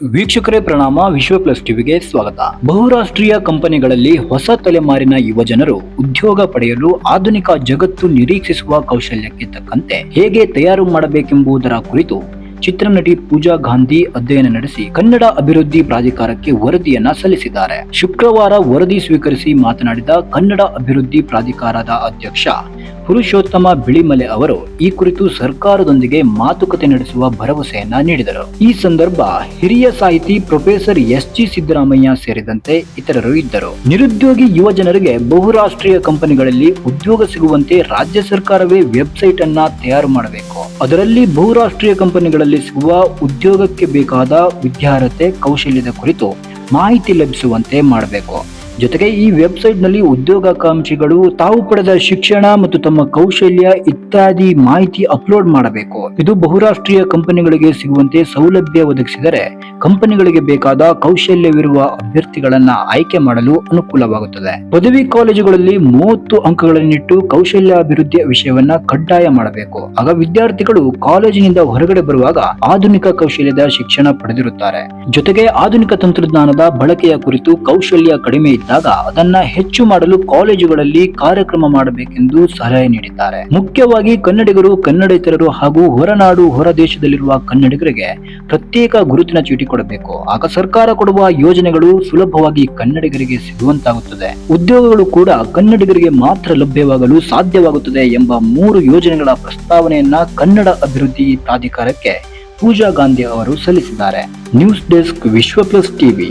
ವೀಕ್ಷಕರೇ ಪ್ರಣಾಮ, ವಿಶ್ವ ಪ್ಲಸ್ ಟಿವಿಗೆ ಸ್ವಾಗತ. ಬಹುರಾಷ್ಟ್ರೀಯ ಕಂಪನಿಗಳಲ್ಲಿ ಹೊಸ ತಲೆಮಾರಿನ ಯುವಜನರು ಉದ್ಯೋಗ ಪಡೆಯಲು ಆಧುನಿಕ ಜಗತ್ತು ನಿರೀಕ್ಷಿಸುವ ಕೌಶಲ್ಯಕ್ಕೆ ತಕ್ಕಂತೆ ಹೇಗೆ ತಯಾರು ಮಾಡಬೇಕೆಂಬುದರ ಕುರಿತು ಚಿತ್ರನಟಿ ಪೂಜಾ ಗಾಂಧಿ ಅಧ್ಯಯನ ನಡೆಸಿ ಕನ್ನಡ ಅಭಿವೃದ್ಧಿ ಪ್ರಾಧಿಕಾರಕ್ಕೆ ವರದಿಯನ್ನ ಸಲ್ಲಿಸಿದ್ದಾರೆ. ಶುಕ್ರವಾರ ವರದಿ ಸ್ವೀಕರಿಸಿ ಮಾತನಾಡಿದ ಕನ್ನಡ ಅಭಿವೃದ್ಧಿ ಪ್ರಾಧಿಕಾರದ ಅಧ್ಯಕ್ಷ ಪುರುಷೋತ್ತಮ ಬಿಳಿಮಲೆ ಅವರು ಈ ಕುರಿತು ಸರ್ಕಾರದೊಂದಿಗೆ ಮಾತುಕತೆ ನಡೆಸುವ ಭರವಸೆಯನ್ನ ನೀಡಿದರು. ಈ ಸಂದರ್ಭ ಹಿರಿಯ ಸಾಹಿತಿ ಪ್ರೊಫೆಸರ್ ಎಸ್ ಜಿ ಸಿದ್ದರಾಮಯ್ಯ ಸೇರಿದಂತೆ ಇತರರು ಇದ್ದರು. ನಿರುದ್ಯೋಗಿ ಯುವ ಜನರಿಗೆ ಬಹುರಾಷ್ಟ್ರೀಯ ಕಂಪನಿಗಳಲ್ಲಿ ಉದ್ಯೋಗ ಸಿಗುವಂತೆ ರಾಜ್ಯ ಸರ್ಕಾರವೇ ವೆಬ್ಸೈಟ್ ಅನ್ನ ತಯಾರು ಮಾಡಬೇಕು. ಅದರಲ್ಲಿ ಬಹುರಾಷ್ಟ್ರೀಯ ಕಂಪನಿಗಳಲ್ಲಿ ಸಿಗುವ ಉದ್ಯೋಗಕ್ಕೆ ಬೇಕಾದ ವಿದ್ಯಾರ್ಹತೆ ಕೌಶಲ್ಯದ ಕುರಿತು ಮಾಹಿತಿ ಲಭಿಸುವಂತೆ ಮಾಡಬೇಕು. ಜೊತೆಗೆ ಈ ವೆಬ್ಸೈಟ್ನಲ್ಲಿ ಉದ್ಯೋಗಾಕಾಂಕ್ಷಿಗಳು ತಾವು ಪಡೆದ ಶಿಕ್ಷಣ ಮತ್ತು ತಮ್ಮ ಕೌಶಲ್ಯ ಇತ್ಯಾದಿ ಮಾಹಿತಿ ಅಪ್ಲೋಡ್ ಮಾಡಬೇಕು. ಇದು ಬಹುರಾಷ್ಟ್ರೀಯ ಕಂಪನಿಗಳಿಗೆ ಸಿಗುವಂತೆ ಸೌಲಭ್ಯ ಒದಗಿಸಿದರೆ ಕಂಪನಿಗಳಿಗೆ ಬೇಕಾದ ಕೌಶಲ್ಯವಿರುವ ಅಭ್ಯರ್ಥಿಗಳನ್ನ ಆಯ್ಕೆ ಮಾಡಲು ಅನುಕೂಲವಾಗುತ್ತದೆ. ಪದವಿ ಕಾಲೇಜುಗಳಲ್ಲಿ ಮೂವತ್ತು ಅಂಕಗಳನ್ನಿಟ್ಟು ಕೌಶಲ್ಯ ಅಭಿವೃದ್ಧಿಯ ವಿಷಯವನ್ನ ಕಡ್ಡಾಯ ಮಾಡಬೇಕು. ಆಗ ವಿದ್ಯಾರ್ಥಿಗಳು ಕಾಲೇಜಿನಿಂದ ಹೊರಗಡೆ ಬರುವಾಗ ಆಧುನಿಕ ಕೌಶಲ್ಯದ ಶಿಕ್ಷಣ ಪಡೆದಿರುತ್ತಾರೆ. ಜೊತೆಗೆ ಆಧುನಿಕ ತಂತ್ರಜ್ಞಾನದ ಬಳಕೆಯ ಕುರಿತು ಕೌಶಲ್ಯ ಕಡಿಮೆ ಇದ್ದಾಗ ಅದನ್ನ ಹೆಚ್ಚು ಮಾಡಲು ಕಾಲೇಜುಗಳಲ್ಲಿ ಕಾರ್ಯಕ್ರಮ ಮಾಡಬೇಕೆಂದು ಸಲಹೆ ನೀಡಿದ್ದಾರೆ. ಮುಖ್ಯವಾಗಿ ಕನ್ನಡಿಗರು, ಕನ್ನಡೇತರರು ಹಾಗೂ ಹೊರನಾಡು ಹೊರ ದೇಶದಲ್ಲಿರುವ ಕನ್ನಡಿಗರಿಗೆ ಪ್ರತ್ಯೇಕ ಗುರುತಿನ ಚೀಟಿ ಕೊಡಬೇಕು. ಆಗ ಸರ್ಕಾರ ಕೊಡುವ ಯೋಜನೆಗಳು ಸುಲಭವಾಗಿ ಕನ್ನಡಿಗರಿಗೆ ಸಿಗುವಂತಾಗುತ್ತದೆ. ಉದ್ಯೋಗಗಳು ಕೂಡ ಕನ್ನಡಿಗರಿಗೆ ಮಾತ್ರ ಲಭ್ಯವಾಗಲು ಸಾಧ್ಯವಾಗುತ್ತದೆ ಎಂಬ ಮೂರು ಯೋಜನೆಗಳ ಪ್ರಸ್ತಾವನೆಯನ್ನ ಕನ್ನಡ ಅಭಿವೃದ್ಧಿ ಪ್ರಾಧಿಕಾರಕ್ಕೆ ಪೂಜಾ ಗಾಂಧಿ ಅವರು ಸಲ್ಲಿಸಿದ್ದಾರೆ. News desk Vishwa plus TV.